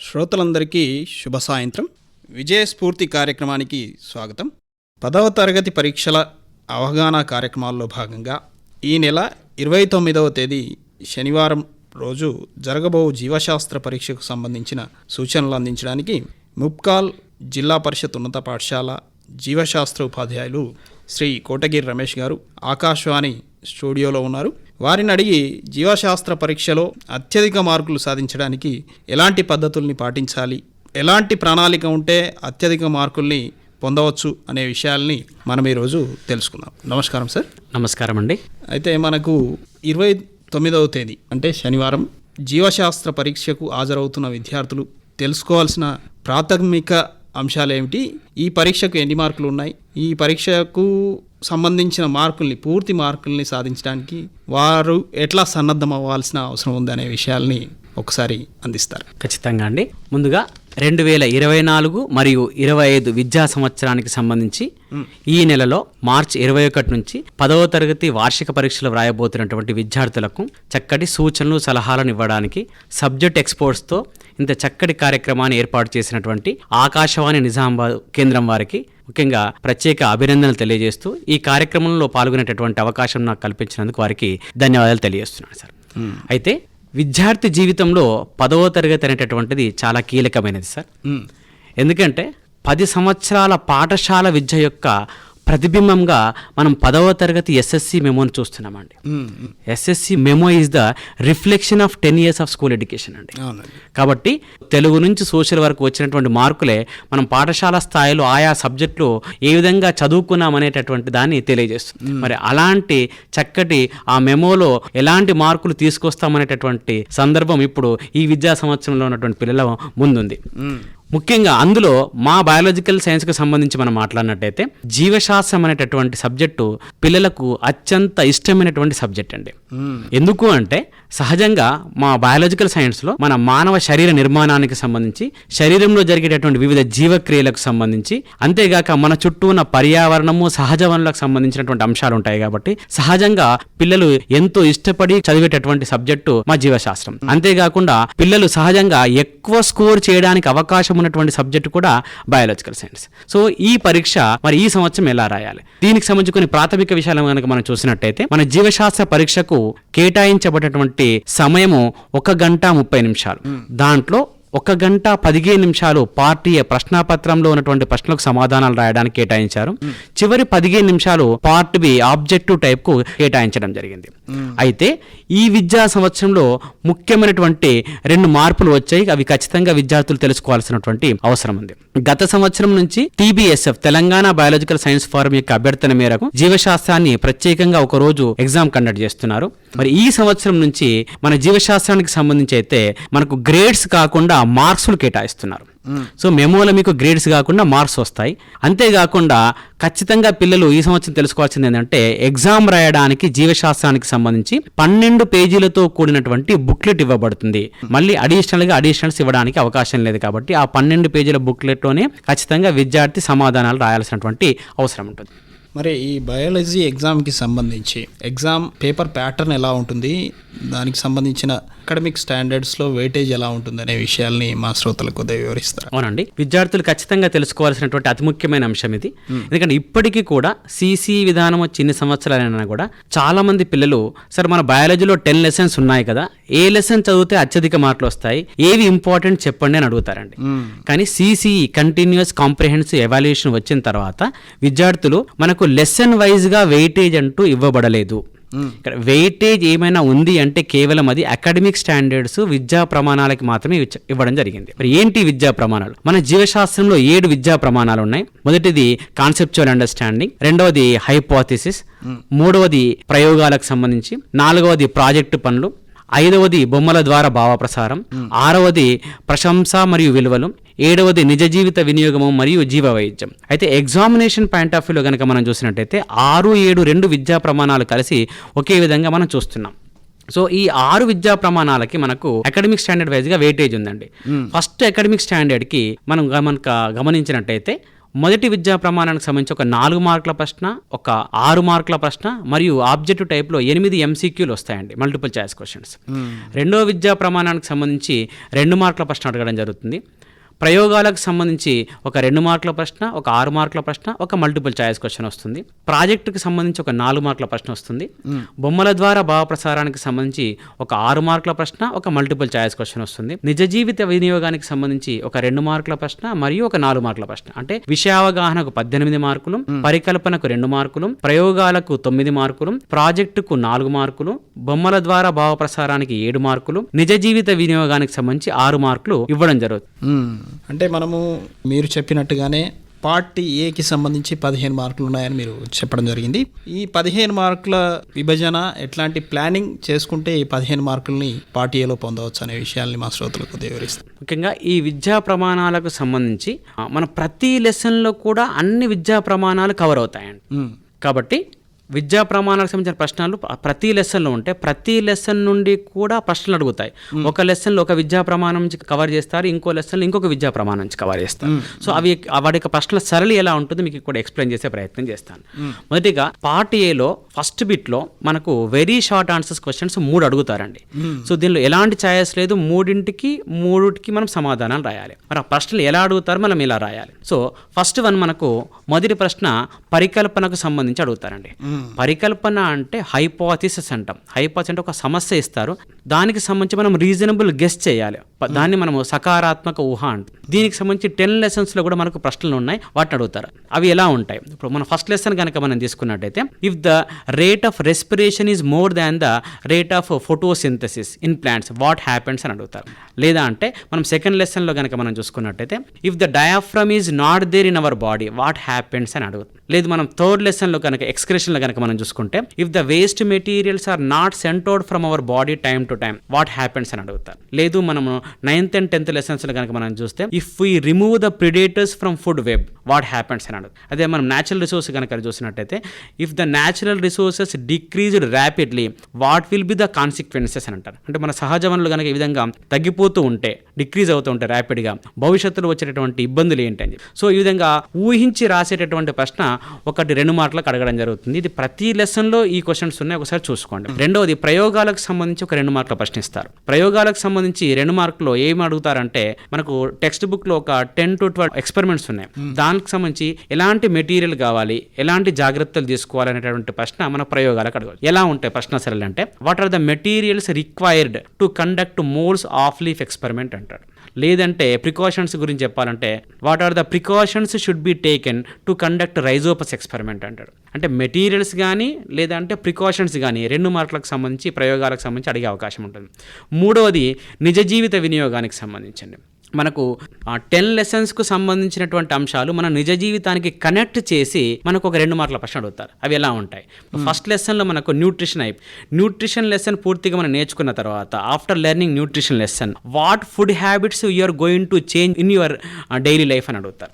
శ్రోతలందరికీ శుభ సాయంత్రం. విజయస్ఫూర్తి కార్యక్రమానికి స్వాగతం. పదవ తరగతి పరీక్షల అవగాహన కార్యక్రమాల్లో భాగంగా ఈ నెల ఇరవై తొమ్మిదవ తేదీ శనివారం రోజు జరగబో జీవశాస్త్ర పరీక్షకు సంబంధించిన సూచనలు అందించడానికి ముప్కాల్ జిల్లా పరిషత్ ఉన్నత పాఠశాల జీవశాస్త్ర ఉపాధ్యాయులు శ్రీ కోటగిరి రమేష్ గారు ఆకాశవాణి స్టూడియోలో ఉన్నారు. వారిని అడిగి జీవశాస్త్ర పరీక్షలో అత్యధిక మార్కులు సాధించడానికి ఎలాంటి పద్ధతుల్ని పాటించాలి? ఎలాంటి ప్రణాళిక ఉంటే అత్యధిక మార్కుల్ని పొందవచ్చు అనే విషయాల్ని మనం ఈరోజు తెలుసుకుందాం. నమస్కారం సార్. నమస్కారం అండి. అయితే మనకు ఇరవై తొమ్మిదవ తేదీ అంటే శనివారం. జీవశాస్త్ర పరీక్షకు హాజరవుతున్న విద్యార్థులు తెలుసుకోవాల్సిన ప్రాథమిక అంశాలు ఏమిటి ఈ పరీక్షకు ఎన్ని మార్కులు ఉన్నాయి? ఈ పరీక్షకు సంబంధించిన మార్కుల్ని పూర్తి మార్కుల్ని సాధించడానికి వారు ఎట్లా సన్నద్ధం అవ్వాల్సిన అవసరం ఉంది అనే విషయాల్ని ఒకసారి అందిస్తారు. ఖచ్చితంగా అండి. ముందుగా రెండు వేల ఇరవై నాలుగు మరియు ఇరవై ఐదు విద్యా సంవత్సరానికి సంబంధించి ఈ నెలలో మార్చి ఇరవై ఒకటి నుంచి పదవ తరగతి వార్షిక పరీక్షలు వ్రాయబోతున్నటువంటి విద్యార్థులకు చక్కటి సూచనలు సలహాలను ఇవ్వడానికి సబ్జెక్ట్ ఎక్స్పోర్ట్స్తో ఇంత చక్కటి కార్యక్రమాన్ని ఏర్పాటు చేసినటువంటి ఆకాశవాణి నిజామాబాద్ కేంద్రం వారికి ముఖ్యంగా ప్రత్యేక అభినందనలు తెలియజేస్తూ ఈ కార్యక్రమంలో పాల్గొనేటటువంటి అవకాశం నాకు కల్పించినందుకు వారికి ధన్యవాదాలు తెలియజేస్తున్నాను సార్. అయితే విద్యార్థి జీవితంలో పదవ తరగతి అనేటటువంటిది చాలా కీలకమైనది సార్. ఎందుకంటే పది సంవత్సరాల పాఠశాల విద్య యొక్క ప్రతిబింబంగా మనం పదవ తరగతి ఎస్ఎస్సి మెమోని చూస్తున్నామండి. SSC memo is the reflection of ten years of school education అండి. కాబట్టి తెలుగు నుంచి సోషల్ వరకు వచ్చినటువంటి మార్కులే మనం పాఠశాల స్థాయిలో ఆయా సబ్జెక్టులు ఏ విధంగా చదువుకున్నాం అనేటటువంటి దాన్ని తెలియజేస్తుంది. మరి అలాంటి చక్కటి ఆ మెమోలో ఎలాంటి మార్కులు తీసుకొస్తామనేటటువంటి సందర్భం ఇప్పుడు ఈ విద్యా సంవత్సరంలో ఉన్నటువంటి పిల్లల ముందుంది. ముఖ్యంగా అందులో మా బయాలజికల్ సైన్స్కి సంబంధించి మనం మాట్లాడినట్టయితే జీవశాస్త్రం అనేటటువంటి సబ్జెక్టు పిల్లలకు అత్యంత ఇష్టమైనటువంటి సబ్జెక్ట్ అండి. మ్మ్. ఎందుకు అంటే సహజంగా మా బయాలజికల్ సైన్స్లో మన మానవ శరీర నిర్మాణానికి సంబంధించి శరీరంలో జరిగేటటువంటి వివిధ జీవక్రియలకు సంబంధించి అంతేగాక మన చుట్టూ ఉన్న పర్యావరణము సహజ వనరులకు సంబంధించినటువంటి అంశాలు ఉంటాయి కాబట్టి సహజంగా పిల్లలు ఎంతో ఇష్టపడి చదివేటటువంటి సబ్జెక్టు మా జీవశాస్త్రం. అంతేకాకుండా పిల్లలు సహజంగా ఎక్కువ స్కోర్ చేయడానికి అవకాశం ఉన్నటువంటి సబ్జెక్టు కూడా బయాలజికల్ సైన్స్ సో ఈ పరీక్ష మరి ఈ సంవత్సరం ఎలా రాయాలి? దీనికి సంబంధించి కొన్ని ప్రాథమిక విషయాలు కనుక మనం చూసినట్టయితే మన జీవశాస్త్ర పరీక్షకు కేటాయించబడినటువంటి సమయము ఒక గంట ముప్పై నిమిషాలు. దాంట్లో ఒక గంట పదిహేను నిమిషాలు పార్టీ ప్రశ్నాపత్రంలో ఉన్నటువంటి ప్రశ్నలకు సమాధానాలు రాయడానికి కేటాయించారు. చివరి పదిహేను నిమిషాలు పార్ట్ బి ఆబ్జెక్టివ్ టైప్కు కేటాయించడం జరిగింది. అయితే ఈ విద్యా సంవత్సరంలో ముఖ్యమైనటువంటి రెండు మార్పులు వచ్చాయి. అవి ఖచ్చితంగా విద్యార్థులు తెలుసుకోవాల్సినటువంటి అవసరం ఉంది. గత సంవత్సరం నుంచి TBSF Telangana biological science forum యొక్క అభ్యర్థన మేరకు జీవశాస్త్రాన్ని ప్రత్యేకంగా ఒక రోజు ఎగ్జామ్ కండక్ట్ చేస్తున్నారు. మరి ఈ సంవత్సరం నుంచి మన జీవశాస్త్రానికి సంబంధించి అయితే మనకు గ్రేడ్స్ కాకుండా మార్క్స్లు కేటాయిస్తున్నారు. సో మెమోలో మీకు గ్రేడ్స్ కాకుండా మార్క్స్ వస్తాయి. అంతేకాకుండా ఖచ్చితంగా పిల్లలు ఈ సంవత్సరం తెలుసుకోవాల్సింది ఏంటంటే ఎగ్జామ్ రాయడానికి జీవశాస్త్రానికి సంబంధించి పన్నెండు పేజీలతో కూడినటువంటి బుక్లెట్ ఇవ్వబడుతుంది. మళ్ళీ అడిషనల్గా అడిషనల్స్ ఇవ్వడానికి అవకాశం లేదు కాబట్టి ఆ పన్నెండు పేజీల బుక్లెట్లోనే ఖచ్చితంగా విద్యార్థి సమాధానాలు రాయాల్సినటువంటి అవసరం ఉంటుంది. మరి ఈ బయాలజీ ఎగ్జామ్కి సంబంధించి ఎగ్జామ్ పేపర్ ప్యాటర్న్ ఎలా ఉంటుంది? దానికి సంబంధించిన అకాడమిక్ స్టాండర్డ్స్లో వెయిటేజ్ ఎలా ఉంటుంది అనే విషయాల్ని మా శ్రోతలకు కొద్దిగా వివరిస్తారు. అవునండి. విద్యార్థులు ఖచ్చితంగా తెలుసుకోవాల్సినటువంటి అతి ముఖ్యమైన అంశం ఇది. ఎందుకంటే ఇప్పటికీ కూడా సీసీ విధానం వచ్చి ఇన్ని సంవత్సరాలైనా కూడా చాలా మంది పిల్లలు సార్ మన బయాలజీలో టెన్ లెసన్స్ ఉన్నాయి కదా ఏ లెసన్ చదివితే అత్యధిక మార్కులు వస్తాయి ఏవి ఇంపార్టెంట్ చెప్పండి అని అడుగుతారండి. కానీ సిసిఈ కంటిన్యూస్ కాంప్రిహెన్సివ్ ఎవాల్యుయేషన్ వచ్చిన తర్వాత విద్యార్థులు మనకు లెసన్ వైజ్గా వెయిటేజ్ అంటూ ఇవ్వబడలేదు. ఇక్కడ వెయిటేజ్ ఏమైనా ఉంది అంటే కేవలం అది అకాడమిక్ స్టాండర్డ్స్ విద్యా ప్రమాణాలకి మాత్రమే ఇవ్వడం జరిగింది. మరి ఏంటి విద్యా ప్రమాణాలు? మన జీవశాస్త్రంలో ఏడు విద్యా ప్రమాణాలు ఉన్నాయి. మొదటిది కాన్సెప్చువల్ అండర్స్టాండింగ్ రెండవది హైపోథిసిస్ మూడవది ప్రయోగాలకు సంబంధించి నాలుగవది ప్రాజెక్టు పనులు ఐదవది బొమ్మల ద్వారా భావ ప్రసారం ఆరవది ప్రశంస మరియు విలువలు ఏడవది నిజ జీవిత వినియోగము మరియు జీవ వైద్యం అయితే ఎగ్జామినేషన్ పాయింట్ ఆఫ్ వ్యూలో కనుక మనం చూసినట్టయితే ఆరు ఏడు రెండు విద్యా ప్రమాణాలు కలిసి ఒకే విధంగా మనం చూస్తున్నాం. సో ఈ ఆరు విద్యా ప్రమాణాలకి మనకు అకాడమిక్ స్టాండర్డ్ వైజ్గా వెయిటేజ్ ఉందండి. ఫస్ట్ అకాడమిక్ స్టాండర్డ్కి మనం గమనక గమనించినట్టయితే మొదటి విద్యా ప్రమాణానికి సంబంధించి ఒక నాలుగు మార్కుల ప్రశ్న ఒక ఆరు మార్కుల ప్రశ్న మరియు ఆబ్జెక్టివ్ టైప్లో ఎనిమిది ఎంసీక్యూలు వస్తాయండి మల్టిపుల్ చాయిస్ క్వశ్చన్స్ రెండో విద్యా ప్రమాణానికి సంబంధించి రెండు మార్కుల ప్రశ్న అడగడం జరుగుతుంది. ప్రయోగాలకు సంబంధించి ఒక రెండు మార్కుల ప్రశ్న ఒక ఆరు మార్కుల ప్రశ్న ఒక మల్టిపుల్ చాయిస్ క్వశ్చన్ వస్తుంది. ప్రాజెక్టుకి సంబంధించి ఒక నాలుగు మార్కుల ప్రశ్న వస్తుంది. బొమ్మల ద్వారా భావ ప్రసారానికి సంబంధించి ఒక ఆరు మార్కుల ప్రశ్న ఒక మల్టిపుల్ చాయిస్ క్వశ్చన్ వస్తుంది. నిజ జీవిత వినియోగానికి సంబంధించి ఒక రెండు మార్కుల ప్రశ్న మరియు ఒక నాలుగు మార్కుల ప్రశ్న. అంటే విషయావగాహనకు పద్దెనిమిది మార్కులు పరికల్పనకు రెండు మార్కులు ప్రయోగాలకు తొమ్మిది మార్కులు ప్రాజెక్టుకు నాలుగు మార్కులు బొమ్మల ద్వారా భావ ప్రసారానికి ఏడు మార్కులు నిజ జీవిత వినియోగానికి సంబంధించి ఆరు మార్కులు ఇవ్వడం జరుగుతుంది. అంటే మనము మీరు చెప్పినట్టుగానే పార్ట్ ఏకి సంబంధించి పదిహేను మార్కులు ఉన్నాయని మీరు చెప్పడం జరిగింది. ఈ పదిహేను మార్కుల విభజన ఎట్లాంటి ప్లానింగ్ చేసుకుంటే ఈ పదిహేను మార్కుల్ని పార్ట్ ఏలో పొందవచ్చు అనే విషయాల్ని మా శ్రోతలకు వివరిస్తాం. ముఖ్యంగా ఈ విద్యా ప్రమాణాలకు సంబంధించి మన ప్రతి లెసన్లో కూడా అన్ని విద్యా ప్రమాణాలు కవర్ అవుతాయండి. కాబట్టి విద్యా ప్రమాణాలకు సంబంధించిన ప్రశ్నలు ప్ర- ప్రతి లెసన్లో ఉంటే ప్రతి లెసన్ నుండి కూడా ప్రశ్నలు అడుగుతాయి. ఒక లెసన్లో ఒక విద్యా ప్రమాణం నుంచి కవర్ చేస్తారు ఇంకో లెసన్లో ఇంకొక విద్యా ప్రమాణం నుంచి కవర్ చేస్తారు. సో అవి వాటి యొక్క ప్రశ్నల సరళి ఎలా ఉంటుందో మీకు కూడా ఎక్స్ప్లెయిన్ చేసే ప్రయత్నం చేస్తాను. మొదటిగా పార్ట్ ఏలో ఫస్ట్ బిట్లో మనకు వెరీ షార్ట్ ఆన్సర్స్ క్వశ్చన్స్ మూడు అడుగుతారండి. సో దీనిలో ఎలాంటి ఛాయస్ లేదు మూడింటికి మూడుకి మనం సమాధానాలు రాయాలి. మరి ఆ ప్రశ్నలు ఎలా అడుగుతారో మనం ఇలా రాయాలి. సో ఫస్ట్ వన్ మనకు మొదటి ప్రశ్న పరికల్పనకు సంబంధించి అడుగుతారండి. పరికల్పన అంటే హైపోథిసిస్ అంటాం. హైపోథిస్ అంటే ఒక సమస్య ఇస్తారు. దానికి సంబంధించి మనం రీజనబుల్ గెస్ చేయాలి. దాన్ని మనము సకారాత్మక ఊహ అంటాం. దీనికి సంబంధించి టెన్ లెసన్స్లో కూడా మనకు ప్రశ్నలు ఉన్నాయి వాటిని అడుగుతారు. అవి ఎలా ఉంటాయి? ఇప్పుడు మన ఫస్ట్ లెసన్ కనుక మనం తీసుకున్నట్టయితే if the rate of respiration is more than the rate of photosynthesis in plants what happens అని అడుగుతారు. లేదా అంటే మనం సెకండ్ లెసన్లో కనుక మనం చూసుకున్నట్టయితే if the diaphragm is not there in our body what happens అని అడుగుతారు. లేదు మనం థర్డ్ లెసన్లో కనుక ఎక్స్క్రెషన్లో కనుక మనం చూసుకుంటే if the waste materials are not sent out from our body time to time what happens అని అడుగుతారు. లేదు మనము నైన్త్ అండ్ టెన్త్ లెసన్స్లో కనుక మనం చూస్తే if we remove the predators from food web what happens అని అదే మనం న్యాచురల్ రిసోర్స్ కనుక చూసినట్టయితే if the natural resources decreased rapidly what will be the consequences అని అంటారు. అంటే మన సహజ వనరులు కనుక ఈ విధంగా తగ్గిపోతూ ఉంటే డిక్రీజ్ అవుతూ ఉంటే ర్యాపిడ్గా భవిష్యత్తులో వచ్చేటటువంటి ఇబ్బందులు ఏంటని సో ఈ విధంగా ఊహించి రాసేటటువంటి ప్రశ్న ఒకటి రెండు మార్కులకు అడగడం జరుగుతుంది. ఇది ప్రతి లెసన్లో ఈ క్వశ్చన్స్ ఉన్నాయి ఒకసారి చూసుకోండి. రెండవది ప్రయోగాలకు సంబంధించి ఒక రెండు మార్కులు ప్రశ్నిస్తారు ప్రయోగాలకు సంబంధించి రెండు మార్కులు ఏం అడుగుతారంటే మనకు టెక్స్ట్ బుక్లో ఒక టెన్ టు ట్వెల్వ్ ఎక్స్పెరిమెంట్స్ ఉన్నాయి. దానికి సంబంధించి ఎలాంటి మెటీరియల్ కావాలి ఎలాంటి జాగ్రత్తలు తీసుకోవాలి అనేటువంటి ప్రశ్న మన ప్రయోగాలకు అడగవచ్చు. ఎలా ఉంటాయి ప్రశ్న సరళి అంటే what are the materials required to conduct Moll's of leaf experiment అంటాడు. లేదంటే ప్రికాషన్స్ గురించి చెప్పాలంటే what are the precautions should be taken to conduct rhizopus experiment అంటాడు. అంటే మెటీరియల్స్ కానీ లేదంటే ప్రికాషన్స్ కానీ రెండు మార్కులకు సంబంధించి ప్రయోగాలకు సంబంధించి అడిగే అవకాశం ఉంటుంది. మూడవది నిజ జీవిత వినియోగానికి సంబంధించండి. మనకు టెన్ లెసన్స్కు సంబంధించినటువంటి అంశాలు మన నిజ జీవితానికి కనెక్ట్ చేసి మనకు ఒక రెండు మార్కుల ప్రశ్న అడుగుతారు. అవి ఎలా ఉంటాయి? ఫస్ట్ లెసన్లో మనకు న్యూట్రిషన్ అయిపోయి న్యూట్రిషన్ లెసన్ పూర్తిగా మనం నేర్చుకున్న తర్వాత after learning nutrition lesson what food habits you're going to change in your daily life అని అడుగుతారు.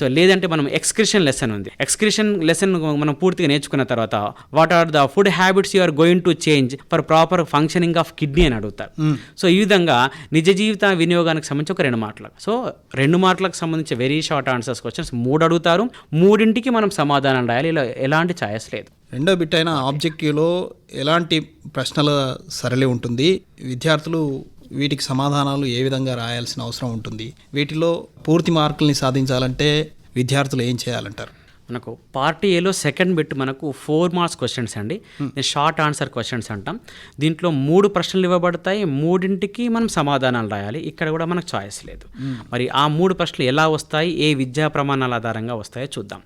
సో లేదంటే మనం ఎక్స్క్రిషన్ లెసన్ ఉంది. ఎక్స్క్రిషన్ లెసన్ మనం పూర్తిగా నేర్చుకున్న తర్వాత what are the food habits you are going to change for proper functioning of kidney అని అడుగుతారు. సో ఈ విధంగా నిజ జీవిత వినియోగానికి సంబంధించి ఒక రెండు మార్కులకు సో రెండు మార్కులకు సంబంధించి వెరీ షార్ట్ ఆన్సర్స్ క్వశ్చన్స్ మూడు అడుగుతారు. మూడింటికి మనం సమాధానం రాయాలి. ఇలా ఎలాంటి ఛాయస్ లేదు. రెండో బిట్ అయిన ఆబ్జెక్టివ్లో ఎలాంటి ప్రశ్నల సరళి ఉంటుంది? విద్యార్థులు వీటికి సమాధానాలు ఏ విధంగా రాయాల్సిన అవసరం ఉంటుంది? వీటిలో పూర్తి మార్కుల్ని సాధించాలంటే విద్యార్థులు ఏం చేయాలంటారు? మనకు పార్టీ ఏలో సెకండ్ బిట్ మనకు ఫోర్ మార్క్స్ క్వశ్చన్స్ అండి. షార్ట్ ఆన్సర్ క్వశ్చన్స్ అంటాం. దీంట్లో మూడు ప్రశ్నలు ఇవ్వబడతాయి. మూడింటికి మనం సమాధానాలు రాయాలి. ఇక్కడ కూడా మనకు చాయిస్ లేదు. మరి ఆ మూడు ప్రశ్నలు ఎలా వస్తాయి? ఏ విద్యా ప్రమాణాల ఆధారంగా వస్తాయో చూద్దాం.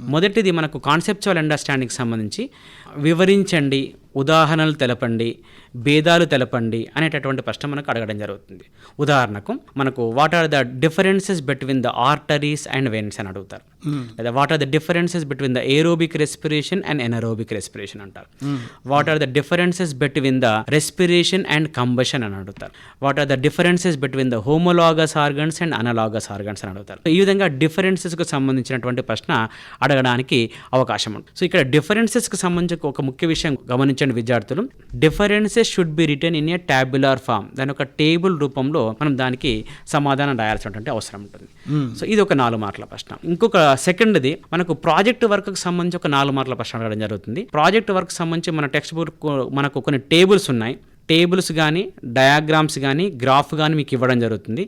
మొదటిది మనకు కాన్సెప్చువల్ అండర్స్టాండింగ్ సంబంధించి వివరించండి ఉదాహరణలు తెలపండి భేదాలు తెలపండి అనేటటువంటి ప్రశ్న మనకు అడగడం జరుగుతుంది. ఉదాహరణకు మనకు what are the differences between the arteries and veins అని అడుగుతారు. లేదా what are the differences between the aerobic respiration and anaerobic respiration అంటారు. What are the differences between the respiration and combustion అని అడుగుతారు. What are the differences between the homologous organs and analogous organs అని అడుగుతారు. ఈ విధంగా డిఫరెన్సెస్కు సంబంధించినటువంటి ప్రశ్న అడగడానికి అవకాశం ఉంటుంది సో ఇక్కడ డిఫరెన్సెస్కి సంబంధించి ఒక ముఖ్య విషయం గమనించండి విద్యార్థులు. Differences should be written in a tabular form. దాని ఒక టేబుల్ రూపంలో మనం దానికి సమాధానం రాయాల్సినటువంటి అవసరం ఉంటుంది. సో ఇది ఒక నాలుగు మార్కుల ప్రశ్న. ఇంకొక సెకండ్ది మనకు ప్రాజెక్ట్ వర్క్కి సంబంధించి ఒక నాలుగు మార్కుల ప్రశ్న అడగడం జరుగుతుంది. ప్రాజెక్ట్ వర్క్ సంబంధించి మన టెక్స్ట్ బుక్ మనకు కొన్ని టేబుల్స్ ఉన్నాయి. టేబుల్స్ కానీ డయాగ్రామ్స్ కానీ గ్రాఫ్ కానీ మీకు ఇవ్వడం జరుగుతుంది.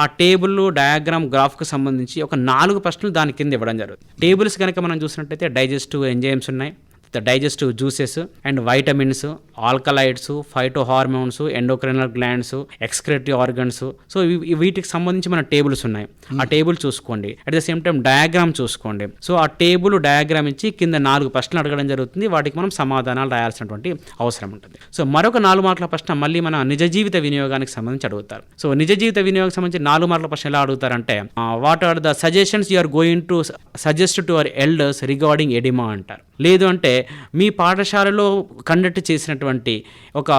ఆ టేబుల్ డయాగ్రామ్ గ్రాఫ్కి సంబంధించి ఒక నాలుగు ప్రశ్నలు దాని కింద ఇవ్వడం జరుగుతుంది. టేబుల్స్ కనుక మనం చూసినట్టయితే డైజెస్టివ్ ఎంజైమ్స్ ఉన్నాయి. Digestive juices and vitamins alkaloids phyto hormones endocrinal glands excretory organs so వీటికి సంబంధించి మన టేబుల్స్ ఉన్నాయి ఆ టేబుల్ చూసుకోండి. At the same time diagram చూసుకోండి. సో ఆ టేబుల్ డయాగ్రామ్ ఇచ్చి కింద నాలుగు ప్రశ్నలు అడగడం జరుగుతుంది. వాటికి మనం సమాధానాలు రాయాల్సినటువంటి అవసరం ఉంటుంది. సో మరొక నాలుగు మార్కుల ప్రశ్న మళ్ళీ మన నిజ జీవిత వినియోగానికి సంబంధించి అడుగుతారు. సో నిజ జీవిత వినియోగానికి సంబంధించి నాలుగు మార్కుల ప్రశ్న ఎలా అడుగుతారంటే what are the suggestions you are going to suggest to our elders regarding edema అంటారు. లేదు అంటే మీ పాఠశాలలో కండక్ట్ చేసినటువంటి ఒక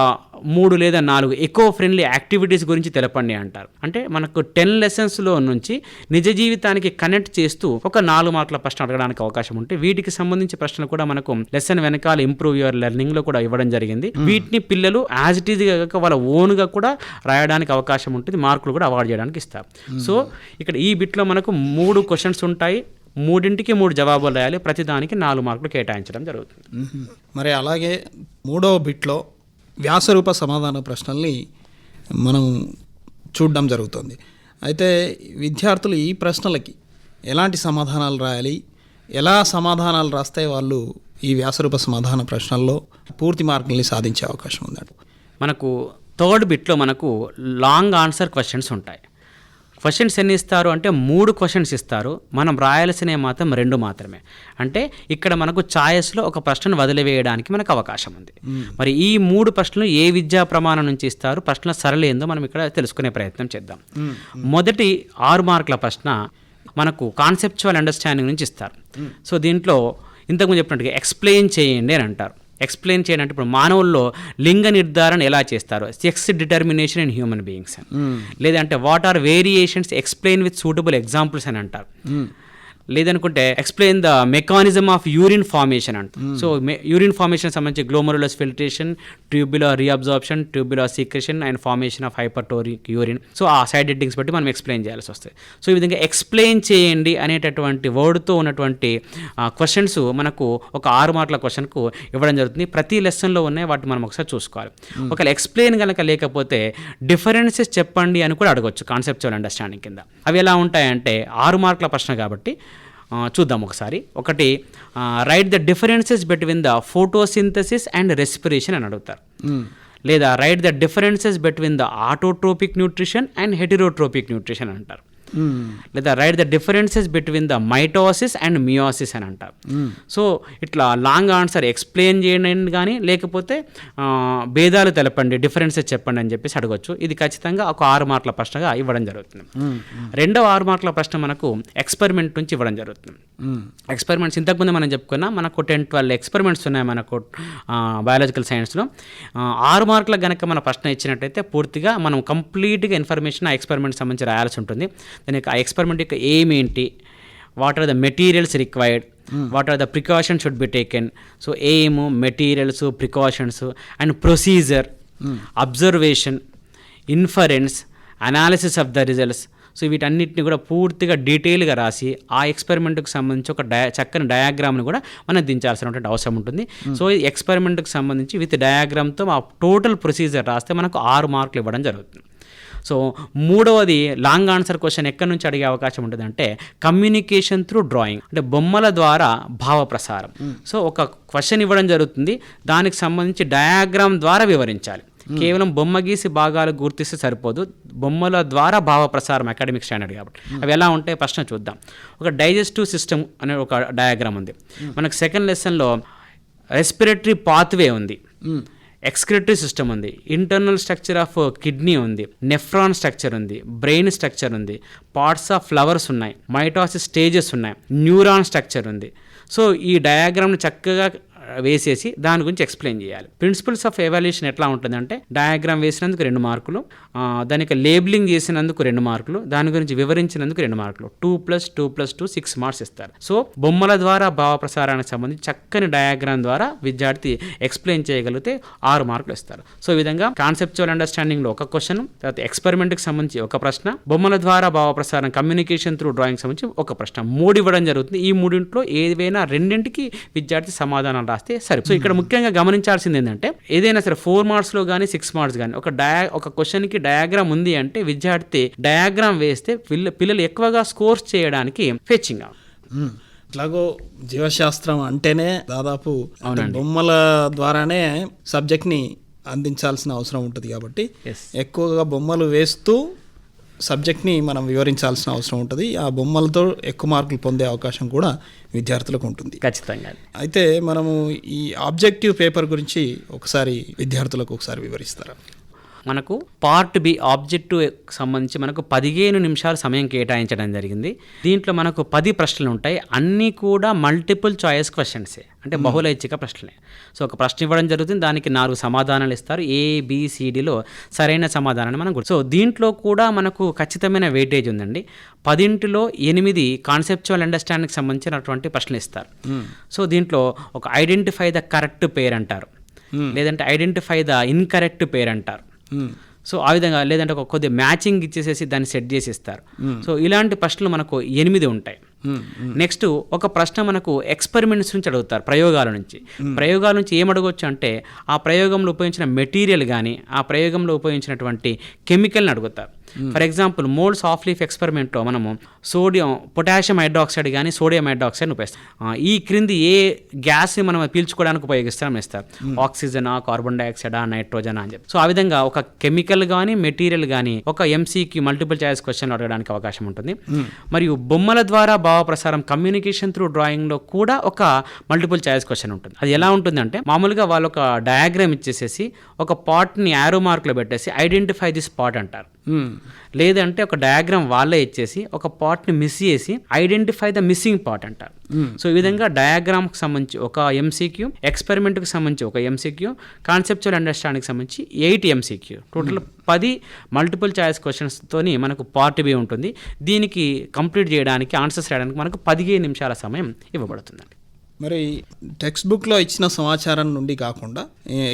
మూడు లేదా నాలుగు ఎకో ఫ్రెండ్లీ యాక్టివిటీస్ గురించి తెలపండి అంటారు. అంటే మనకు టెన్ లెసన్స్లో నుంచి నిజ జీవితానికి కనెక్ట్ చేస్తూ ఒక నాలుగు మార్కుల ప్రశ్న అడగడానికి అవకాశం ఉంటే వీటికి సంబంధించి ప్రశ్నలు కూడా మనకు లెసన్ వెనకాల ఇంప్రూవ్ యువర్ లెర్నింగ్లో కూడా ఇవ్వడం జరిగింది. వీటిని పిల్లలు యాజ్ ఇట్ ఈజ్ వాళ్ళ ఓన్గా కూడా రాయడానికి అవకాశం ఉంటుంది. మార్కులు కూడా అవార్డు చేయడానికి ఇస్తారు. సో ఇక్కడ ఈ బిట్లో మనకు మూడు క్వశ్చన్స్ ఉంటాయి. మూడింటికి మూడు జవాబులు రాయాలి. ప్రతి దానికి నాలుగు మార్కులు కేటాయించడం జరుగుతుంది. మరి అలాగే మూడవ బిట్లో వ్యాసరూప సమాధాన ప్రశ్నల్ని మనం చూడడం జరుగుతుంది. అయితే విద్యార్థులు ఈ ప్రశ్నలకి ఎలాంటి సమాధానాలు రాయాలి? ఎలా సమాధానాలు రాస్తే వాళ్ళు ఈ వ్యాసరూప సమాధాన ప్రశ్నల్లో పూర్తి మార్కుల్ని సాధించే అవకాశం ఉందంట మనకు థర్డ్ బిట్లో మనకు లాంగ్ ఆన్సర్ క్వశ్చన్స్ ఉంటాయి. క్వశ్చన్స్ ఎన్ని ఇస్తారు అంటే మూడు క్వశ్చన్స్ ఇస్తారు. మనం రాయాల్సినవి మాత్రం రెండు మాత్రమే. అంటే ఇక్కడ మనకు ఛాయస్లో ఒక ప్రశ్నను వదిలివేయడానికి మనకు అవకాశం ఉంది. మరి ఈ మూడు ప్రశ్నలు ఏ విద్యా ప్రమాణం నుంచి ఇస్తారు? ప్రశ్నల సరళి ఏందో మనం ఇక్కడ తెలుసుకునే ప్రయత్నం చేద్దాం. మొదటి ఆరు మార్కుల ప్రశ్న మనకు కాన్సెప్చువల్ అండర్స్టాండింగ్ నుంచి ఇస్తారు. సో దీంట్లో ఇంతకుముందు చెప్పినట్టుగా ఎక్స్ప్లెయిన్ చేయండి అని అంటారు. ఎక్స్ప్లెయిన్ చేయడం అంటే ఇప్పుడు మానవుల్లో లింగ నిర్ధారణ ఎలా చేస్తారు sex determination in human beings లేదంటే what are variations explain with suitable examples అని అంటారు. లేదనుకుంటే explain the mechanism of urine formation అంట. సో యూరిన్ ఫార్మేషన్ సంబంధించి glomerulus filtration tubular reabsorption tubular secretion and formation of hypertonic urine so ఆ side headings బట్టి మనం explain చేయాల్సి వస్తుంది. సో ఈ విధంగా ఎక్స్ప్లెయిన్ చేయండి అనేటటువంటి వర్డ్తో ఉన్నటువంటి క్వశ్చన్స్ మనకు ఒక ఆరు మార్కుల క్వశ్చన్కు ఇవ్వడం జరుగుతుంది. ప్రతి లెసన్లో ఉన్నాయి వాటిని మనం ఒకసారి చూసుకోవాలి. ఒకవేళ ఎక్స్ప్లెయిన్ కనుక లేకపోతే డిఫరెన్సెస్ చెప్పండి అని కూడా అడగొచ్చు కాన్సెప్చువల్ అండర్స్టాండింగ్ కింద. అవి ఎలా ఉంటాయంటే ఆరు మార్కుల ప్రశ్న కాబట్టి చూద్దాం ఒకసారి. ఒకటి write the differences between the photosynthesis and respiration అని అడుగుతారు. లేదా write the differences between the autotrophic nutrition and heterotrophic nutrition అంటారు. లేదా write the differences between the mitosis and meiosis అని అంటారు. సో ఇట్లా లాంగ్ ఆన్సర్ ఎక్స్ప్లెయిన్ చేయండి కానీ లేకపోతే భేదాలు తెలపండి డిఫరెన్సెస్ చెప్పండి అని చెప్పేసి అడగొచ్చు. ఇది ఖచ్చితంగా ఒక ఆరు మార్కుల ప్రశ్నగా ఇవ్వడం జరుగుతుంది. రెండవ ఆరు మార్కుల ప్రశ్న మనకు ఎక్స్పెరిమెంట్ నుంచి ఇవ్వడం జరుగుతుంది. ఎక్స్పెరిమెంట్స్ ఇంతకుముందు మనం చెప్పుకున్నా మనకు టెన్ ట్వెల్వ్ ఎక్స్పెరిమెంట్స్ ఉన్నాయి మనకు బయాలజికల్ సైన్స్లో ఆరు మార్కులకు గనక మన ప్రశ్న ఇచ్చినట్టయితే పూర్తిగా మనం కంప్లీట్గా ఇన్ఫర్మేషన్ ఆ ఎక్స్పెరిమెంట్ సంబంధించి రాయాల్సి ఉంటుంది. దాని యొక్క ఆ ఎక్స్పెరిమెంట్ యొక్క ఎయిమ్ ఏంటి? What are the materials required what are the precautions should be taken so aim materials precautions and procedure observation inference analysis of the results so వీటన్నిటిని కూడా పూర్తిగా డీటెయిల్గా రాసి ఆ ఎక్స్పెరిమెంట్కి సంబంధించి ఒక డయా చక్కని డయాగ్రామ్ని కూడా మనం దించాల్సినటువంటి అవసరం ఉంటుంది. సో ఈ ఎక్స్పెరిమెంట్కి సంబంధించి విత్ డయాగ్రామ్తో ఆ టోటల్ ప్రొసీజర్ రాస్తే మనకు ఆరు మార్కులు ఇవ్వడం జరుగుతుంది. సో మూడవది లాంగ్ ఆన్సర్ క్వశ్చన్ ఎక్కడి నుంచి అడిగే అవకాశం ఉంటుంది అంటే కమ్యూనికేషన్ త్రూ డ్రాయింగ్ అంటే బొమ్మల ద్వారా భావ ప్రసారం. సో ఒక క్వశ్చన్ ఇవ్వడం జరుగుతుంది. దానికి సంబంధించి డయాగ్రామ్ ద్వారా వివరించాలి. కేవలం బొమ్మ గీసి భాగాలు గుర్తిస్తే సరిపోదు. బొమ్మల ద్వారా భావ ప్రసారం అకాడమిక్ స్టాండర్డ్ కాబట్టి. అవి ఎలా ఉంటాయి ప్రశ్న చూద్దాం. ఒక డైజెస్టివ్ సిస్టమ్ అనే ఒక డయాగ్రామ్ ఉంది. మనకు సెకండ్ లెసన్లో రెస్పిరేటరీ పాత్వే ఉంది. ఎక్స్క్రిటరీ సిస్టమ్ ఉంది. ఇంటర్నల్ స్ట్రక్చర్ ఆఫ్ కిడ్నీ ఉంది. నెఫ్రాన్ స్ట్రక్చర్ ఉంది. బ్రెయిన్ స్ట్రక్చర్ ఉంది. పార్ట్స్ ఆఫ్ ఫ్లవర్స్ ఉన్నాయి. మైటాసిస్ స్టేజెస్ ఉన్నాయి. న్యూరాన్ స్ట్రక్చర్ ఉంది. సో ఈ డయాగ్రామ్ని చక్కగా వేసేసి దాని గురించి ఎక్స్ప్లెయిన్ చేయాలి. ప్రిన్సిపల్స్ ఆఫ్ ఎవాల్యుయేషన్ ఎట్లా ఉంటుందంటే డయాగ్రామ్ వేసినందుకు రెండు మార్కులు దానికి లేబులింగ్ చేసినందుకు రెండు మార్కులు దాని గురించి వివరించినందుకు రెండు మార్కులు. Two plus two plus two six marks ఇస్తారు. సో బొమ్మల ద్వారా భావ ప్రసారానికి సంబంధించి చక్కని డయాగ్రామ్ ద్వారా విద్యార్థి ఎక్స్ప్లెయిన్ చేయగలిగితే ఆరు మార్కులు ఇస్తారు. సో ఈ విధంగా కాన్సెప్చువల్ అండర్స్టాండింగ్లో ఒక క్వశ్చన్ తర్వాత ఎక్స్పెరిమెంట్కి సంబంధించి ఒక ప్రశ్న బొమ్మల ద్వారా భావ ప్రసారం కమ్యూనికేషన్ త్రూ డ్రాయింగ్ సంబంధించి ఒక ప్రశ్న. మూడు ఇవ్వడం జరుగుతుంది. ఈ మూడింట్లో ఏదైనా రెండింటికి విద్యార్థి సమాధానం రాస్తే సరే సో ఇక్కడ ముఖ్యంగా గమనించాల్సింది ఏంటంటే ఏదైనా సరే ఫోర్ మార్క్స్లో కానీ సిక్స్ మార్క్స్ కానీ ఒక డయా ఒక క్వశ్చన్కి డయాగ్రామ్ ఉంది అంటే విద్యార్థి డయాగ్రామ్ వేస్తే పిల్ల పిల్లలు ఎక్కువగా స్కోర్స్ చేయడానికి ఫెచ్చింగ్. ఎట్లాగో జీవశాస్త్రం అంటేనే దాదాపు బొమ్మల ద్వారానే సబ్జెక్ట్ని అందించాల్సిన అవసరం ఉంటుంది కాబట్టి. ఎక్కువగా బొమ్మలు వేస్తూ సబ్జెక్ట్ని మనం వివరించాల్సిన అవసరం ఉంటుంది. ఆ బొమ్మలతో ఎక్కువ మార్కులు పొందే అవకాశం కూడా విద్యార్థులకు ఉంటుంది. ఖచ్చితంగా. అయితే మనము ఈ ఆబ్జెక్టివ్ పేపర్ గురించి ఒకసారి విద్యార్థులకు ఒకసారి వివరిస్తారా? మనకు పార్ట్ బి ఆబ్జెక్టివ్ సంబంధించి మనకు పదిహేను నిమిషాలు సమయం కేటాయించడం జరిగింది. దీంట్లో మనకు పది ప్రశ్నలు ఉంటాయి. అన్నీ కూడా మల్టిపుల్ చాయిస్ క్వశ్చన్సే అంటే బహుళైచ్ఛిక ప్రశ్నలే. సో ఒక ప్రశ్న ఇవ్వడం జరుగుతుంది. దానికి నాలుగు సమాధానాలు ఇస్తారు. ఏ బిసిడిలో సరైన సమాధానాన్ని మనం గుర్తు సో దీంట్లో కూడా మనకు ఖచ్చితమైన వెయిటేజ్ ఉందండి. పదింటిలో ఎనిమిది కాన్సెప్చువల్ అండర్స్టాండింగ్కి సంబంధించినటువంటి ప్రశ్నలు ఇస్తారు. సో దీంట్లో ఒక ఐడెంటిఫై ద కరెక్ట్ పేర్ అంటారు. లేదంటే ఐడెంటిఫై ద ఇన్కరెక్ట్ పేర్ అంటారు. సో ఆ విధంగా లేదంటే ఒక కొద్ది మ్యాచింగ్ ఇచ్చేసేసి దాన్ని సెట్ చేసి ఇస్తారు సో ఇలాంటి ప్రశ్నలు మనకు ఎనిమిది ఉంటాయి. నెక్స్ట్ ఒక ప్రశ్న మనకు ఎక్స్పెరిమెంట్స్ నుంచి అడుగుతారు ప్రయోగాల నుంచి. ప్రయోగాల నుంచి ఏం అడగవచ్చు అంటే ఆ ప్రయోగంలో ఉపయోగించిన మెటీరియల్ కానీ ఆ ప్రయోగంలో ఉపయోగించినటువంటి కెమికల్ని అడుగుతారు. For example Moll's of leaf ఎక్స్పెరిమెంట్లో మనము సోడియం పొటాషియం హైడ్రాక్సైడ్ కానీ సోడియం హైడ్రాక్సైడ్ ఉపయోగిస్తాం. ఈ క్రింది ఏ గ్యాస్ని మనం పీల్చుకోవడానికి ఉపయోగిస్తాం ఇస్తారు ఆక్సిజనా కార్బన్ డైఆక్సైడా నైట్రోజనా అని చెప్పి. సో ఆ విధంగా ఒక కెమికల్ కానీ మెటీరియల్ కానీ ఒక ఎంసీకి మల్టిపుల్ చాయిస్ క్వశ్చన్ అడగడానికి అవకాశం ఉంటుంది. మరియు బొమ్మల ద్వారా భావ ప్రసారం కమ్యూనికేషన్ త్రూ డ్రాయింగ్లో కూడా ఒక మల్టిపుల్ చాయిస్ క్వశ్చన్ ఉంటుంది. అది ఎలా ఉంటుందంటే మామూలుగా వాళ్ళు ఒక డయాగ్రామ్ ఇచ్చేసేసి ఒక పార్ట్ని యారో మార్క్లో పెట్టేసి ఐడెంటిఫై దిస్ పార్ట్ అంటారు. లేదంటే ఒక డయాగ్రామ్ వాళ్ళే ఇచ్చేసి ఒక పార్ట్ని మిస్ చేసి ఐడెంటిఫై ద మిస్సింగ్ పార్ట్ అంటారు సో ఈ విధంగా డయాగ్రామ్కి సంబంధించి ఒక ఎంసీక్యూ ఎక్స్పెరిమెంట్కి సంబంధించి ఒక ఎంసీక్యూ కాన్సెప్చువల్ అండర్స్టాండింగ్కి సంబంధించి ఎయిట్ ఎంసీక్యూ టోటల్ పది మల్టిపుల్ చాయిస్ క్వశ్చన్స్తోని మనకు పార్ట్ బి ఉంటుంది. దీనికి కంప్లీట్ చేయడానికి ఆన్సర్స్ రాయడానికి మనకు పదిహేను నిమిషాల సమయం ఇవ్వబడుతుందండి మరి టెక్స్ట్ బుక్లో ఇచ్చిన సమాచారం నుండి కాకుండా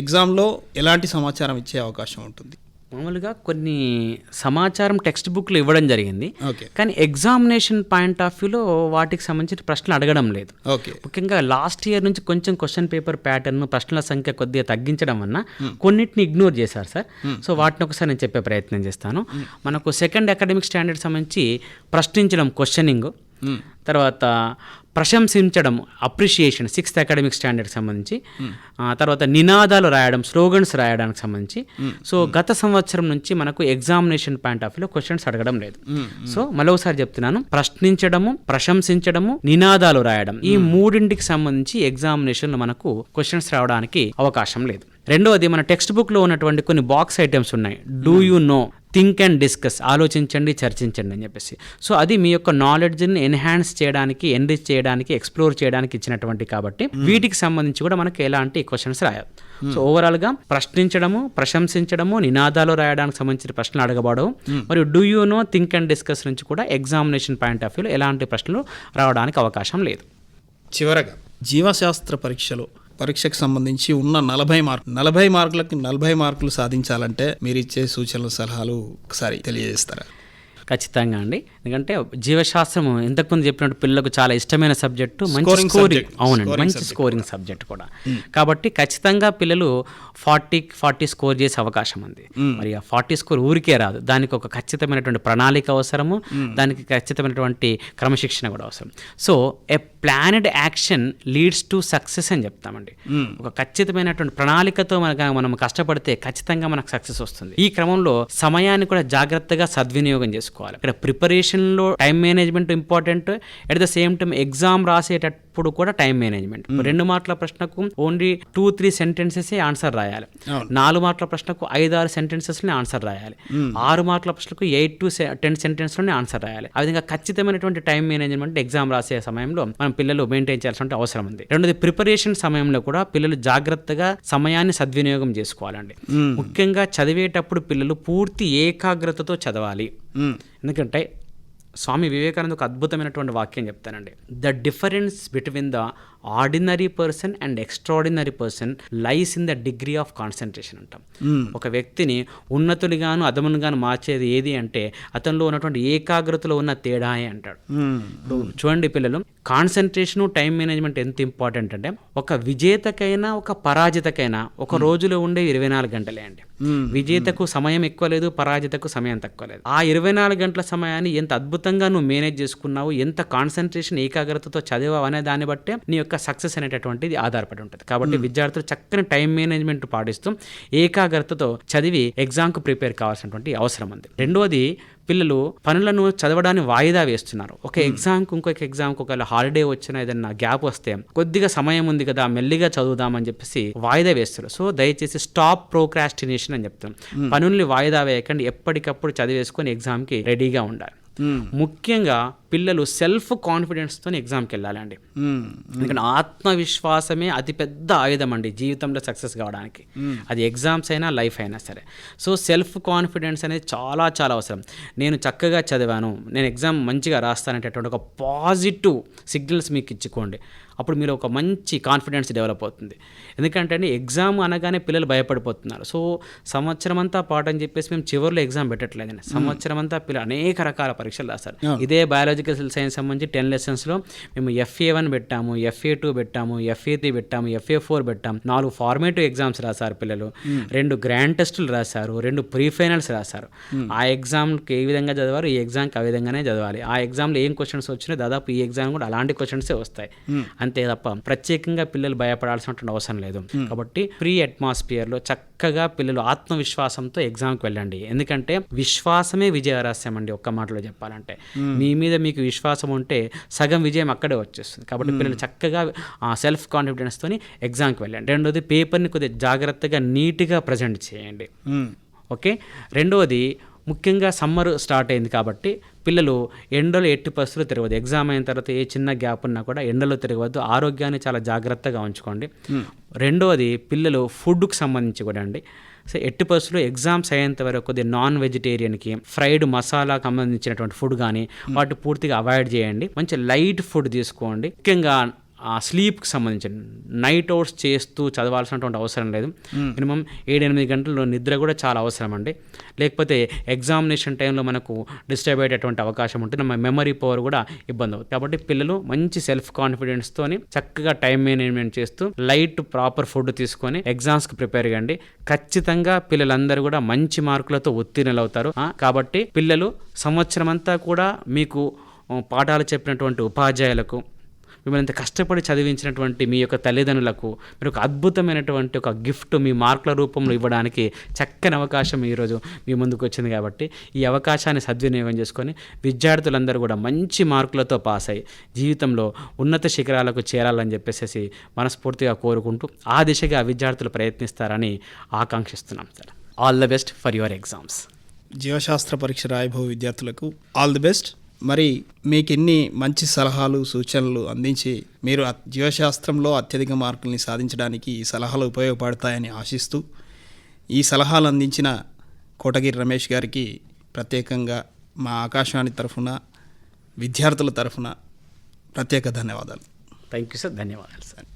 ఎగ్జామ్లో ఎలాంటి సమాచారం ఇచ్చే అవకాశం ఉంటుంది? మామూలుగా కొన్ని సమాచారం టెక్స్ట్ బుక్లో ఇవ్వడం జరిగింది. ఓకే. కానీ ఎగ్జామినేషన్ పాయింట్ ఆఫ్ వ్యూలో వాటికి సంబంధించిన ప్రశ్నలు అడగడం లేదు. ఓకే. ముఖ్యంగా లాస్ట్ ఇయర్ నుంచి కొంచెం క్వశ్చన్ పేపర్ ప్యాటర్న్ ప్రశ్నల సంఖ్య కొద్దిగా తగ్గించడం వలన కొన్నిటిని ఇగ్నోర్ చేశారు సార్. సో వాటిని ఒకసారి నేను చెప్పే ప్రయత్నం చేస్తాను. మనకు సెకండ్ అకాడమిక్ స్టాండర్డ్ సంబంధించి ప్రశ్నించడం క్వశ్చనింగ్ తర్వాత ప్రశంసించడం అప్రిషియేషన్ సిక్స్త్ అకాడమిక్ స్టాండర్డ్కి సంబంధించి. తర్వాత నినాదాలు రాయడం స్లోగన్స్ రాయడానికి సంబంధించి. సో గత సంవత్సరం నుంచి మనకు ఎగ్జామినేషన్ పాయింట్ ఆఫ్ వ్యూలో క్వశ్చన్స్ అడగడం లేదు. సో మరోసారి చెప్తున్నాను ప్రశ్నించడము ప్రశంసించడము నినాదాలు రాయడం ఈ మూడింటికి సంబంధించి ఎగ్జామినేషన్లో మనకు క్వశ్చన్స్ రావడానికి అవకాశం లేదు. రెండవది మన టెక్స్ట్ బుక్లో ఉన్నటువంటి కొన్ని బాక్స్ ఐటమ్స్ ఉన్నాయి. Do you know think and discuss ఆలోచించండి చర్చించండి అని చెప్పేసి. సో అది మీ యొక్క నాలెడ్జ్ని ఎన్హాన్స్ చేయడానికి ఎన్రిచ్ చేయడానికి ఎక్స్ప్లోర్ చేయడానికి ఇచ్చినటువంటి కాబట్టి వీటికి సంబంధించి కూడా మనకి ఎలాంటి క్వశ్చన్స్ రాయాలి సో ఓవరాల్గా ప్రశ్నించడము ప్రశంసించడము నినాదాలు రాయడానికి సంబంధించిన ప్రశ్నలు అడగబడవు. మరియు do you know think and discuss నుంచి కూడా ఎగ్జామినేషన్ పాయింట్ ఆఫ్ వ్యూలో ఎలాంటి ప్రశ్నలు రావడానికి అవకాశం లేదు. చివరగా జీవశాస్త్ర పరీక్షలో పరీక్షకు సంబంధించి ఉన్న నలభై మార్కు నలభై మార్కులకి నలభై మార్కులు సాధించాలంటే మీరు ఇచ్చే సూచనలు సలహాలు ఒకసారి తెలియజేస్తారా? ఖచ్చితంగా అండి. ఎందుకంటే జీవశాస్త్రం ఇంతకుముందు చెప్పినట్టు పిల్లలకు చాలా ఇష్టమైన సబ్జెక్టు మంచి స్కోరింగ్. అవునండి మంచి స్కోరింగ్ సబ్జెక్ట్ కూడా. కాబట్టి ఖచ్చితంగా పిల్లలు ఫార్టీ ఫార్టీ స్కోర్ చేసే అవకాశం ఉంది. మరి ఆ ఫార్టీ స్కోర్ ఊరికే రాదు. దానికి ఒక ఖచ్చితమైనటువంటి ప్రణాళిక అవసరము దానికి ఖచ్చితమైనటువంటి క్రమశిక్షణ కూడా అవసరం. So a planned action leads to success అని చెప్తామండి. ఒక ఖచ్చితమైనటువంటి ప్రణాళికతో మనక మనం కష్టపడితే ఖచ్చితంగా మనకు సక్సెస్ వస్తుంది. ఈ క్రమంలో సమయాన్ని కూడా జాగ్రత్తగా సద్వినియోగం చేసుకోవాలి. ఇక్కడ ప్రిపరేషన్ ప్రిపరేషన్లో time management important. At the same time exam రాసేటప్పుడు కూడా టైం మేనేజ్మెంట్. రెండు మార్కుల ప్రశ్నకు only two three sentences answer రాయాలి. నాలుగు మార్కుల ప్రశ్నకు ఐదు ఆరు సెంటెన్సెస్ని ఆన్సర్ రాయాలి. ఆరు మార్కుల ప్రశ్నకు ఎయిట్ టు టెన్ సెంటెన్స్లోనే ఆన్సర్ రాయాలి. ఆ విధంగా ఖచ్చితమైనటువంటి టైం మేనేజ్మెంట్ ఎగ్జామ్ రాసే సమయంలో మనం పిల్లలు మెయింటైన్ చేయాల్సిన అవసరం ఉంది. రెండోది ప్రిపరేషన్ సమయంలో కూడా పిల్లలు జాగ్రత్తగా సమయాన్ని సద్వినియోగం చేసుకోవాలండి. ముఖ్యంగా చదివేటప్పుడు పిల్లలు పూర్తి ఏకాగ్రతతో చదవాలి. ఎందుకంటే స్వామి వివేకానంద ఒక అద్భుతమైనటువంటి వాక్యం చెప్తానండి. The difference between the ordinary person and extraordinary person lies in the degree of concentration అంటాం. ఒక వ్యక్తిని ఉన్నతుడిగాను అధమునిగాను మార్చేది ఏది అంటే అతనిలో ఉన్నటువంటి ఏకాగ్రతలో ఉన్న తేడాయే అంటాడు. చూడండి పిల్లలు కాన్సన్ట్రేషన్ టైం మేనేజ్మెంట్ ఎంత ఇంపార్టెంట్ అంటే ఒక విజేతకైనా ఒక పరాజితకైనా ఒక రోజులో ఉండే ఇరవై నాలుగు గంటలే అండి. విజేతకు సమయం ఎక్కువ లేదు పరాజితకు సమయం తక్కువ లేదు. ఆ ఇరవై నాలుగు గంటల సమయాన్ని ఎంత అద్భుతంగా నువ్వు మేనేజ్ చేసుకున్నావు ఎంత కాన్సన్ట్రేషన్ ఏకాగ్రతతో చదివావు అనే దాన్ని బట్టే నీ యొక్క సక్సెస్ అనేటటువంటిది ఆధారపడి ఉంటుంది. కాబట్టి విద్యార్థులు చక్కని టైం మేనేజ్మెంట్ పాటిస్తూ ఏకాగ్రతతో చదివి ఎగ్జామ్కు ప్రిపేర్ కావాల్సినటువంటి అవసరం ఉంది. రెండవది పిల్లలు పనులను చదవడాన్ని వాయిదా వేస్తున్నారు. ఒక ఎగ్జామ్కి ఇంకొక ఎగ్జామ్కి ఒకవేళ హాలిడే వచ్చినా ఏదైనా గ్యాప్ వస్తే కొద్దిగా సమయం ఉంది కదా మెల్లిగా చదువుదామని చెప్పేసి వాయిదా వేస్తారు సో దయచేసి స్టాప్ ప్రోక్రాస్టినేషన్ అని చెప్తాం. పనుల్ని వాయిదా వేయకండి. ఎప్పటికప్పుడు చదివేసుకొని ఎగ్జామ్కి రెడీగా ఉండాలి. ముఖ్యంగా పిల్లలు సెల్ఫ్ కాన్ఫిడెన్స్తో ఎగ్జామ్కి వెళ్ళాలండి. ఎందుకంటే ఆత్మవిశ్వాసమే అతిపెద్ద ఆయుధం అండి జీవితంలో సక్సెస్ కావడానికి. అది ఎగ్జామ్స్ అయినా లైఫ్ అయినా సరే. సో సెల్ఫ్ కాన్ఫిడెన్స్ అనేది చాలా చాలా అవసరం. నేను చక్కగా చదివాను నేను ఎగ్జామ్ మంచిగా రాస్తాననేటటువంటి ఒక పాజిటివ్ సిగ్నల్స్ మీకు ఇచ్చుకోండి అప్పుడు మీరు ఒక మంచి కాన్ఫిడెన్స్ డెవలప్ అవుతుంది. ఎందుకంటే అండి ఎగ్జామ్ అనగానే పిల్లలు భయపడిపోతున్నారు. సో సంవత్సరం అంతా పాటు అని చెప్పేసి మేము చివరిలో ఎగ్జామ్ పెట్టట్లేదండి సంవత్సరం అంతా పిల్లలు అనేక రకాల పరీక్షలు రాస్తారు. ఇదే బయాలజికల్ సైన్స్ సంబంధించి టెన్ లెసన్స్లో మేము ఎఫ్ఏ వన్ పెట్టాము ఎఫ్ఏ టూ పెట్టాము ఎఫ్ఏ త్రీ పెట్టాము ఎఫ్ఏ ఫోర్ పెట్టాము. నాలుగు ఫార్మేటివ్ ఎగ్జామ్స్ రాశారు పిల్లలు. రెండు గ్రాండ్ టెస్టులు రాశారు. రెండు ప్రీ ఫైనల్స్ రాశారు ఆ ఎగ్జామ్కి ఏ విధంగా చదివారు ఈ ఎగ్జామ్కి ఆ విధంగానే చదవాలి. ఆ ఎగ్జామ్లో ఏం క్వశ్చన్స్ వచ్చినాయి దాదాపు ఈ ఎగ్జామ్ కూడా అలాంటి క్వశ్చన్సే వస్తాయి. అంతే తప్ప ప్రత్యేకంగా పిల్లలు భయపడాల్సినటువంటి అవసరం లేదు. కాబట్టి ఫ్రీ అట్మాస్ఫియర్లో చక్కగా పిల్లలు ఆత్మవిశ్వాసంతో ఎగ్జామ్కి వెళ్ళండి. ఎందుకంటే విశ్వాసమే విజయ రహస్యం అండి ఒక్క మాటలో చెప్పాలంటే. మీ మీద మీకు విశ్వాసం ఉంటే సగం విజయం అక్కడే వచ్చేస్తుంది. కాబట్టి పిల్లలు చక్కగా సెల్ఫ్ కాన్ఫిడెన్స్తోని ఎగ్జామ్కి వెళ్ళండి. రెండోది పేపర్ని కొద్దిగా జాగ్రత్తగా నీట్గా ప్రజెంట్ చేయండి. ఓకే? రెండవది ముఖ్యంగా సమ్మర్ స్టార్ట్ అయింది కాబట్టి పిల్లలు ఎండలో ఎట్టి పరిస్థితులు తిరగవద్దు. ఎగ్జామ్ అయిన తర్వాత ఏ చిన్న గ్యాప్ ఉన్నా కూడా ఎండలో తిరగవద్దు. ఆరోగ్యాన్ని చాలా జాగ్రత్తగా ఉంచుకోండి. రెండవది పిల్లలు ఫుడ్కి సంబంధించి కూడా అండి. సో ఎట్టి పరిస్థితుల్లో ఎగ్జామ్స్ అయ్యేంత వరకు కొద్దిగా నాన్ వెజిటేరియన్కి ఫ్రైడ్ మసాలా సంబంధించినటువంటి ఫుడ్ కానీ వాటి పూర్తిగా అవాయిడ్ చేయండి. మంచి లైట్ ఫుడ్ తీసుకోండి. ముఖ్యంగా ఆ స్లీప్కి సంబంధించిన నైట్ అవుట్స్ చేస్తూ చదవాల్సినటువంటి అవసరం లేదు. మినిమం ఏడెనిమిది గంటలు నిద్ర కూడా చాలా అవసరం అండి. లేకపోతే ఎగ్జామినేషన్ టైంలో మనకు డిస్టర్బ్ అయ్యేటటువంటి అవకాశం ఉంటుంది. మన మెమరీ పవర్ కూడా ఇబ్బంది అవుతుంది. కాబట్టి పిల్లలు మంచి సెల్ఫ్ కాన్ఫిడెన్స్తోని చక్కగా టైం మేనేజ్మెంట్ చేస్తూ లైట్ ప్రాపర్ ఫుడ్ తీసుకొని ఎగ్జామ్స్కి ప్రిపేర్ కండి ఖచ్చితంగా పిల్లలందరూ కూడా మంచి మార్కులతో ఉత్తీర్ణులు అవుతారు. కాబట్టి పిల్లలు సంవత్సరం అంతా కూడా మీకు పాఠాలు చెప్పినటువంటి ఉపాధ్యాయులకు మిమ్మల్ని ఇంత కష్టపడి చదివించినటువంటి మీ యొక్క తల్లిదండ్రులకు మీరు ఒక అద్భుతమైనటువంటి ఒక గిఫ్ట్ మీ మార్కుల రూపంలో ఇవ్వడానికి చక్కని అవకాశం ఈరోజు మీ ముందుకు వచ్చింది కాబట్టి ఈ అవకాశాన్ని సద్వినియోగం చేసుకొని విద్యార్థులందరూ కూడా మంచి మార్కులతో పాస్ అయ్యి జీవితంలో ఉన్నత శిఖరాలకు చేరాలని చెప్పేసి మనస్ఫూర్తిగా కోరుకుంటూ ఆ దిశగా విద్యార్థులు ప్రయత్నిస్తారని ఆకాంక్షిస్తున్నాం sir. All the best for your exams జీవశాస్త్ర పరీక్ష రాయబో విద్యార్థులకు ఆల్ ది బెస్ట్ మరి మీకు ఎన్ని మంచి సలహాలు సూచనలు అందించి మీరు జీవశాస్త్రంలో అత్యధిక మార్కుల్ని సాధించడానికి ఈ సలహాలు ఉపయోగపడతాయని ఆశిస్తూ ఈ సలహాలు అందించిన కోటగిరి రమేష్ గారికి ప్రత్యేకంగా మా ఆకాశవాణి తరఫున విద్యార్థుల తరఫున ప్రత్యేక ధన్యవాదాలు. Thank you sir. ధన్యవాదాలు సార్.